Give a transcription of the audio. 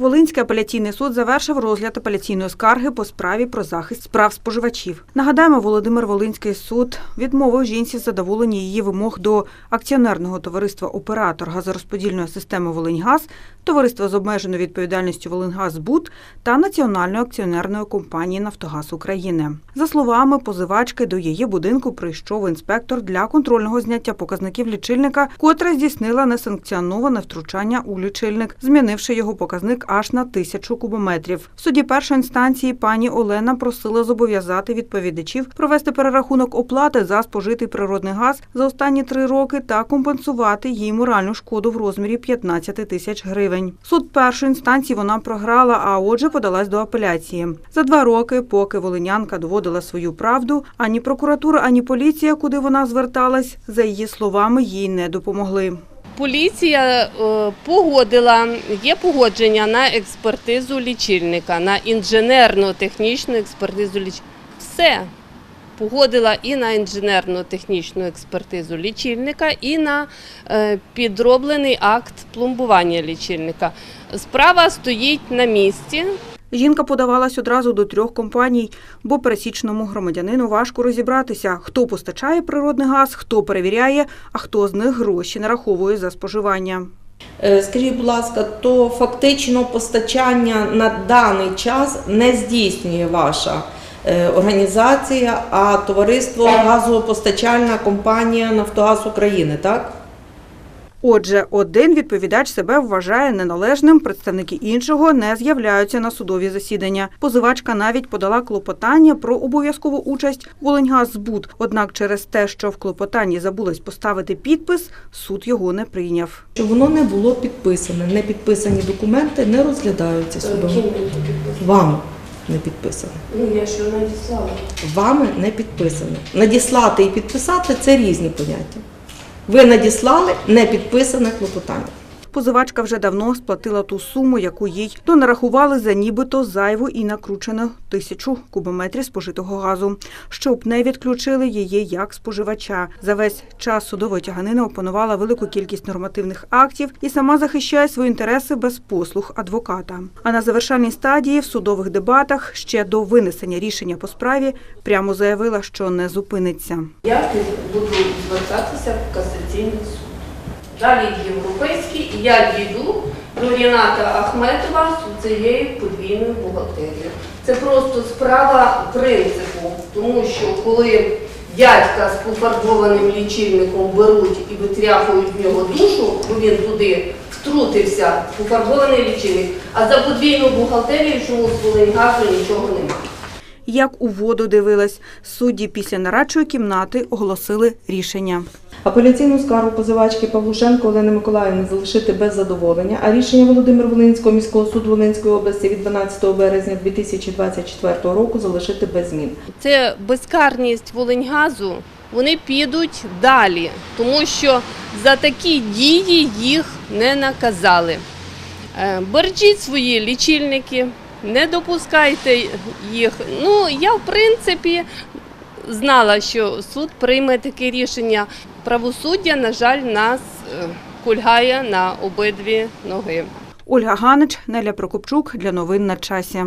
Волинський апеляційний суд завершив розгляд апеляційної скарги по справі про захист прав споживачів. Нагадаємо, Володимир Волинський суд відмовив жінці в задоволенні її вимог до акціонерного товариства Оператор газорозподільної системи Волиньгаз, товариства з обмеженою відповідальністю Волиньгазбуд та Національної акціонерної компанії Нафтогаз України. За словами позивачки, до її будинку прийшов інспектор для контрольного зняття показників лічильника, котра здійснила несанкціоноване втручання у лічильник, змінивши його показник аж на тисячу кубометрів. В суді першої інстанції пані Олена просила зобов'язати відповідачів провести перерахунок оплати за спожитий природний газ за останні три роки та компенсувати їй моральну шкоду в розмірі 15 тисяч гривень. Суд першої інстанції вона програла, а отже подалась до апеляції. За два роки, поки волинянка доводила свою правду, ані прокуратура, ані поліція, куди вона зверталась, за її словами, їй не допомогли. Поліція е, погодила, є погодження на експертизу лічильника, на інженерно-технічну експертизу лічильника. Все. Погодила і на інженерно-технічну експертизу лічильника, і на е, підроблений акт пломбування лічильника. Справа стоїть на місці. Жінка подавалась одразу до трьох компаній, бо пересічному громадянину важко розібратися, хто постачає природний газ, хто перевіряє, а хто з них гроші нараховує за споживання. Е, Скажіть, будь ласка, то фактично постачання на даний час не здійснює ваша е, організація, а товариство газопостачальна компанія Нафтогаз України, так? Отже, один відповідач себе вважає неналежним, представники іншого не з'являються на судові засідання. Позивачка навіть подала клопотання про обов'язкову участь Волиньгазбуд. Однак через те, що в клопотанні забулось поставити підпис, суд його не прийняв. Що воно не було підписане, не підписані документи не розглядаються судом. Вами не підписане. Ну, я що надіслала. Вами не підписане. Надіслати і підписати це різні поняття. Ви надіслали не підписане клопотання. Позивачка вже давно сплатила ту суму, яку їй донарахували за нібито зайву і накручену тисячу кубометрів спожитого газу, щоб не відключили її як споживача. За весь час судової тяганини опанувала велику кількість нормативних актів і сама захищає свої інтереси без послуг адвоката. А на завершальній стадії в судових дебатах ще до винесення рішення по справі прямо заявила, що не зупиниться. Я буду звертатися в касаційний суд. Далі європейський, і я дійду до Ріната Ахметова з цією подвійною бухгалтерією. Це просто справа принципу, тому що коли дядька з пофарбованим лічильником беруть і витряхують в нього душу, бо він туди втрутився, пофарбований лічильник, а за подвійну бухгалтерію чомусь з Волиньгазу нічого немає. Як у воду дивилась, судді після нарадчої кімнати оголосили рішення. Апеляційну скаргу позивачки Павлушенко Олени Миколаївни залишити без задоволення, а рішення Володимир Волинського міського суду Волинської області від 12 березня 2024 року залишити без змін. Це безкарність Волиньгазу. Вони підуть далі, тому що за такі дії їх не наказали. Е, Бережіть свої лічильники, не допускайте їх. Ну, я в принципі знала, що суд прийме таке рішення. Правосуддя, на жаль, нас е, кульгає на обидві ноги. Ольга Ганич, Неля Прокопчук для новин на часі.